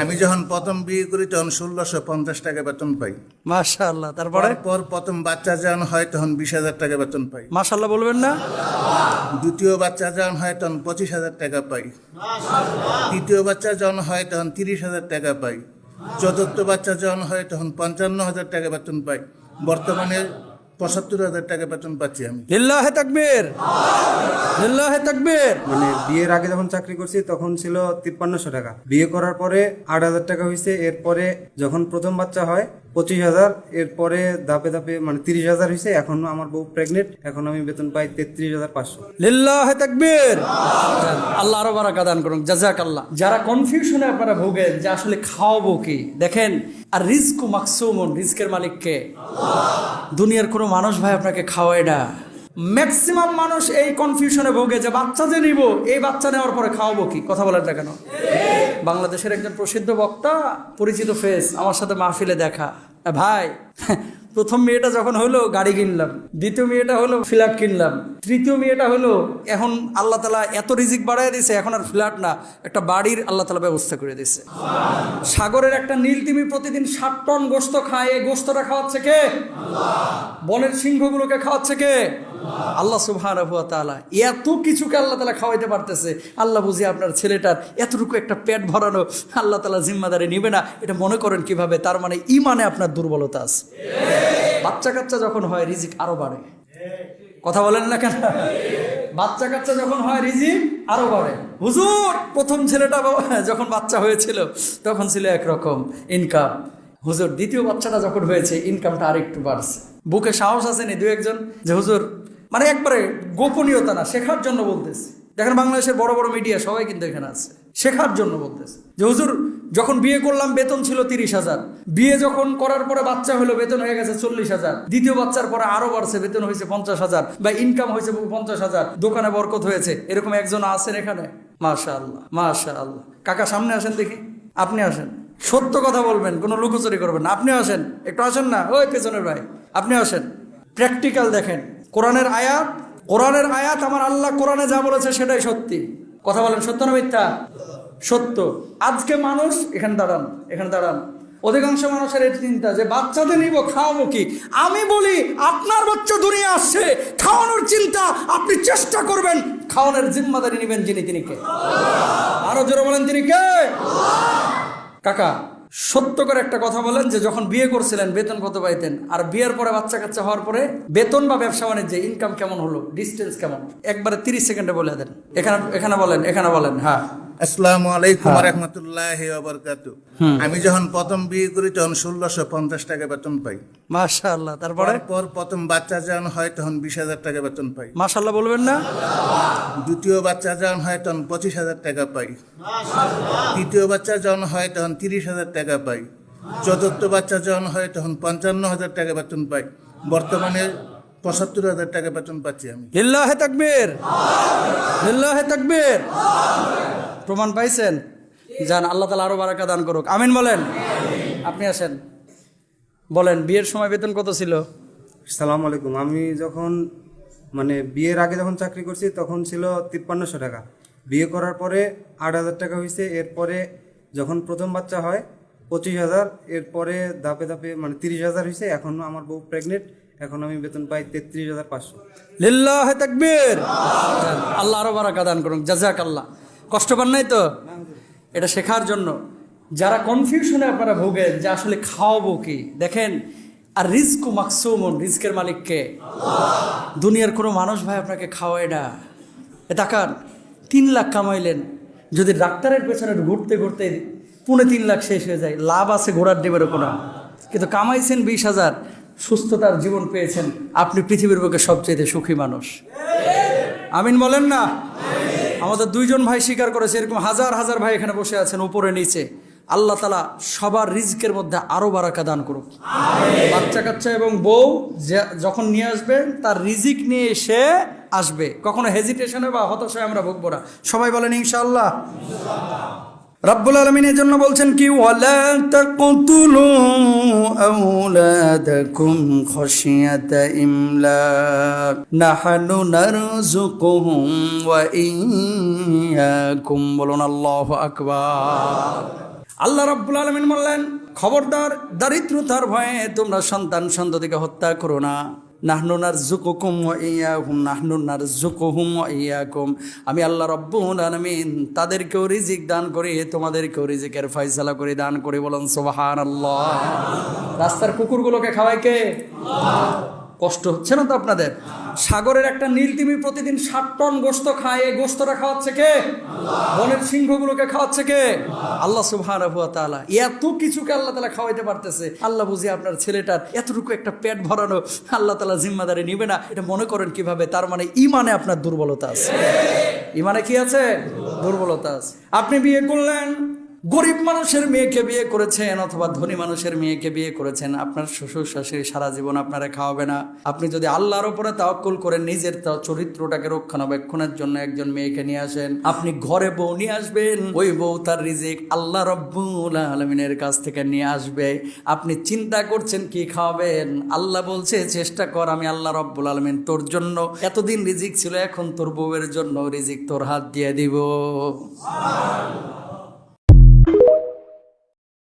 আমি যখন প্রথম বিয়ে করি তখন ষোলোশো পঞ্চাশ টাকা বেতন পাই। মাশাআল্লাহ তারপরে? পর প্রথম বাচ্চা যখন হয় তখন বিশ হাজার টাকা বেতন পাই। মাশাআল্লাহ বলবেন না? দ্বিতীয় বাচ্চা যখন হয় তখন পঁচিশ হাজার টাকা পাই। তৃতীয় বাচ্চা যখন হয় তখন তিরিশ হাজার টাকা পাই। চতুর্থ বাচ্চা যখন হয় তখন পঞ্চান্ন হাজার টাকা বেতন পাই। বর্তমানে পঁচাত্তর হাজার টাকা বেতন পাচ্ছি আমি। লিল্লাহে তাকবীর। লিল্লাহে তাকবীর। মানে বিয়ের আগে যখন চাকরি করছি তখন ছিল তিপ্পান্নশো টাকা। বিয়ে করার পরে আট হাজার টাকা হয়েছে এরপরে যখন প্রথম বাচ্চা হয় পঁচিশ হাজার এরপরে ধাপে ধাপে মানে তিরিশ হাজার হয়েছে এখন আমার বউ প্রেগনেন্ট এখন আমি বেতন পাই তেত্রিশ হাজার পাঁচশো। লিল্লাহে তাকবীর। আল্লাহ আরও বারাকা দান করুন জাজাক আল্লাহ যারা কনফিউশনে আপনারা ভোগেন যে আসলে খাওয়াবো কি দেখেন আর রিস্ক মাকসুমন রিস্কের মালিককে দুনিয়ার কোনো মানুষ ভাই আপনাকে খাওয়ায় না। ম্যাক্সিমাম মানুষ এই কনফিউশনে ভোগে যে বাচ্চা যে নিব এই বাচ্চা নেওয়ার পরে খাওয়াবো কি? কথা বলার না কেন? বাংলাদেশের একজন প্রসিদ্ধ বক্তা পরিচিত ফেস আমার সাথে মাহফিলে দেখা। ভাই প্রথম মেয়েটা যখন হলো, গাড়ি কিনলাম। দ্বিতীয় মেয়েটা হলো, ফ্ল্যাট কিনলাম। তৃতীয় মেয়েটা হলো, এখন আল্লাহ তালা এত রিজিক বাড়াই দিছে, এখন আর ফ্ল্যাট না, একটা বাড়ির আল্লাহ তালা ব্যবস্থা করে দিছে। সাগরের একটা নীল তিমি প্রতিদিন ষাট টন গোস্ত খায়, এই গোস্তটা খাওয়াচ্ছে কে? বনের সিংহগুলোকে খাওয়াচ্ছে কে? আল্লাহ সুবহান তাআলা এত কিছুকে আল্লাহ তালা খাওয়াইতে পারতেছে। আল্লাহ বুঝি আপনার ছেলেটার এতটুকু একটা পেট ভরানো আল্লাহ তালা জিম্মাদারি নিবে না। এটা মনে করেন কীভাবে? তার মানে ইমানে আপনার দুর্বলতা আছে। বাচ্চা কাচ্চা যখন হয়, রিজিক আরও বাড়ে। কথা বলেন না কেন? বাচ্চা কাচ্চা যখন হয়, রিজিক আরও বাড়ে। হুজুর, প্রথম ছেলেটা যখন বাচ্চা হয়েছিল, তখন ছিল একরকম ইনকাম হুজুর, দ্বিতীয় বাচ্চাটা যখন হয়েছে ইনকামটা আরেকটু বাড়ছে। বুকে সাহস আছে নি দু একজন যে হুজুর মানে একবারে গোপনীয়তা না, শেখার জন্য বলতেছে। দেখেন বাংলাদেশের বড় বড় মিডিয়া সবাই কিন্তু এখানে আছে। শেখার জন্য বলতেছে। যে হুজুর, যখন বিয়ে করলাম, বেতন ছিল তিরিশ হাজার। বিয়ে যখন করার পরে বাচ্চা হলো, বেতন হয়ে গেছে চল্লিশ হাজার। দ্বিতীয় বাচ্চার পরে আরও বাড়ছে, বেতন হয়েছে পঞ্চাশ হাজার বা ইনকাম হয়েছে পঞ্চাশ হাজার। দোকানে বরকত হয়েছে, এরকম একজন আছেন এখানে? মাশা আল্লাহ মাশা আল্লাহ কাকা, সামনে আসেন দেখি। আপনি আসেন। সত্য কথা বলবেন, কোনো লুকোচুরি করবেন আপনি আসেন, একটু আসেন না? ওই পেছনের ভাই, আপনি আসেন। প্র্যাকটিক্যাল দেখেন। কোরআনের আয়াত কোরআনের আয়াত আমার আল্লাহ কোরআনে যা বলেছে সেটাই সত্যি। কথা বলেন, সত্য না মিথ্যা? সত্য। আজকে মানুষ, এখানে দাঁড়ান এখানে দাঁড়ান। অধিকাংশ মানুষের এই চিন্তা যে বাচ্চাদের নিব, খাওয়াবো কি? আমি বলি, আপনার বাচ্চা দুনিয়া আসছে, খাওয়ানোর চিন্তা আপনি চেষ্টা করবেন, খাওয়ানোর জিম্মাদারি নেবেন যিনি, তিনি কে? আরও জোরে বলেন, তিনি কে? কাকা সত্য করে একটা কথা বলেন যে যখন বিয়ে করছিলেন, বেতন কত পাইতেন? আর বিয়ের পরে বাচ্চা কাচ্চা হওয়ার পরে বেতন বা ব্যবসা বাণিজ্যে ইনকাম কেমন হলো? ডিস্টেন্স কেমন? একবারে তিরিশ সেকেন্ডে বলে দেন। এখানে এখানে বলেন এখানে বলেন হ্যাঁ। আসসালামু আলাইকুম রহমতুল্লাহ বারকাতু আমি যখন প্রথম বিয়ে করি তখন ষোলোশো পঞ্চাশ টাকা বেতন পাই। মাশাআল্লাহ তারপরে? পর প্রথম বাচ্চা যখন হয় তখন বিশ হাজার টাকা বেতন পাই। মাশাআল্লাহ বলবেন না? দ্বিতীয় বাচ্চা যখন হয় তখন পঁচিশ হাজার টাকা পাই। তৃতীয় বাচ্চা যখন হয় তখন তিরিশ হাজার টাকা পাই। চতুর্থ বাচ্চা যখন হয় তখন পঞ্চান্ন হাজার টাকা বেতন পাই। বর্তমানে পঁচাত্তর হাজার টাকা বেতন পাচ্ছি আমি। লিল্লাহে তাকবীর। লিল্লাহে তাকবীর। প্রমাণ পাইছেন? যান আল্লাহ তালা আরও বারাকা দান করুক। আমিন বলেন? আপনি আসেন। বলেন বিয়ের সময় বেতন কত ছিল? সালাম আলাইকুম। আমি যখন মানে বিয়ের আগে যখন চাকরি করছি তখন ছিল তিপ্পান্নশো টাকা। বিয়ে করার পরে আট হাজার টাকা হয়েছে এরপরে যখন প্রথম বাচ্চা হয় পঁচিশ হাজার এরপরে ধাপে ধাপে মানে তিরিশ হাজার হয়েছে এখন আমার বউ প্রেগনেন্ট এখন আমি বেতন পাই তেত্রিশ হাজার পাঁচশো। লিল্লাহে তাকবীর! যান, আল্লাহ আরও বারাকা দান করুন জাজাক আল্লাহ কষ্ট পান নাই তো? এটা শেখার জন্য। যারা কনফিউশনে আপনারা ভোগেন যে আসলে খাওয়াবো কি? দেখেন, আর রিস্ক মাকসুমন রিস্কের মালিককে দুনিয়ার কোনো মানুষ ভাই আপনাকে খাওয়ায় না। তাকান, তিন লাখ কামাইলেন। যদি ডাক্তারের পেছনে ঘুরতে ঘুরতে পুনে তিন লাখ শেষ হয়ে যায়, লাভ আছে ঘোড়ার ডিমের কোনো কিন্তু কামাইছেন বিশ হাজার, সুস্থতার জীবন পেয়েছেন। আপনি পৃথিবীর বুকে সবচেয়ে সুখী মানুষ। আমিন বলেন না? আমাদের দুইজন ভাই স্বীকার করেছে এরকম হাজার হাজার ভাই এখানে বসে আছেন উপরে নিচে। আল্লাহ তালা সবার রিজকের মধ্যে আরও বারাকা দান করুক। বাচ্চা কাচ্চা এবং বউ যখন নিয়ে আসবেন তার রিজিক নিয়ে এসে আসবে। কখনো হেজিটেশনে বা হতাশায় আমরা ভুগবো না। সবাই বলেন ইনশাআল্লাহ। রব্বুল আলমিনের জন্য বলছেন কি আল্লাহু আকবার। আল্লাহ রব্বুল আলমিন বললেন, খবরদার, দারিদ্রতার ভয়ে তোমরা সন্তান সন্ততিকে হত্যা করো না। নাহনুনার জুকুকুম ইয়াহুম নাহনুনার জুকুহুম ইয়াকুম। আমি আল্লাহ রব্বুল আলমিন তাদেরকেও রিজিক দান করি, তোমাদেরকেও রিজিকের ফয়সালা করে, দান করি বলুন সোবাহান আল্লাহ রাস্তার কুকুরগুলোকে খাওয়ায় কে? কষ্ট হচ্ছে না তো আপনাদের? সাগরের একটা নীল তিমি প্রতিদিন ষাট টন গোস্ত খায় এই গোস্তটা খাওয়াচ্ছে কে? বনের সিংহগুলোকে খাওয়াচ্ছে কে? আল্লাহ সুবহানাহু ওয়া তাআলা এত কিছুকে আল্লাহ তালা খাওয়াইতে পারতেছে। আল্লাহ বুঝি আপনার ছেলেটার এতটুকু একটা পেট ভরানো আল্লাহ তালা জিম্মাদারি নিবে না। এটা মনে করেন কীভাবে? তার মানে ইমানে আপনার দুর্বলতা আছে। ইমানে কি আছে। দুর্বলতা আছে। আপনি বিয়ে করলেন গরিব মানুষের মেয়েকে বিয়ে করেছেন অথবা ধনী মানুষের মেয়েকে বিয়ে করেছেন, আপনার শ্বশুর, শাশুড়ি সারা জীবন আপনারা খাওয়াবে না। আপনি যদি আল্লাহর উপরে তাওয়াক্কুল করে নিজের চরিত্রটাকে রক্ষণাবেক্ষণের জন্য একজন মেয়েকে নিয়ে আসেন, আপনি ঘরে বউ নিয়ে আসবেন, ওই বউ তার রিজিক আল্লাহ রব্বুল আলমিনের কাছ থেকে নিয়ে আসবে। আপনি চিন্তা করছেন কি খাওয়াবেন? আল্লাহ বলছে, চেষ্টা কর, আমি আল্লাহ রব্বুল আলমিন তোর জন্য এতদিন রিজিক ছিল, এখন তোর বউয়ের জন্য রিজিক তোর হাত দিয়ে দিব।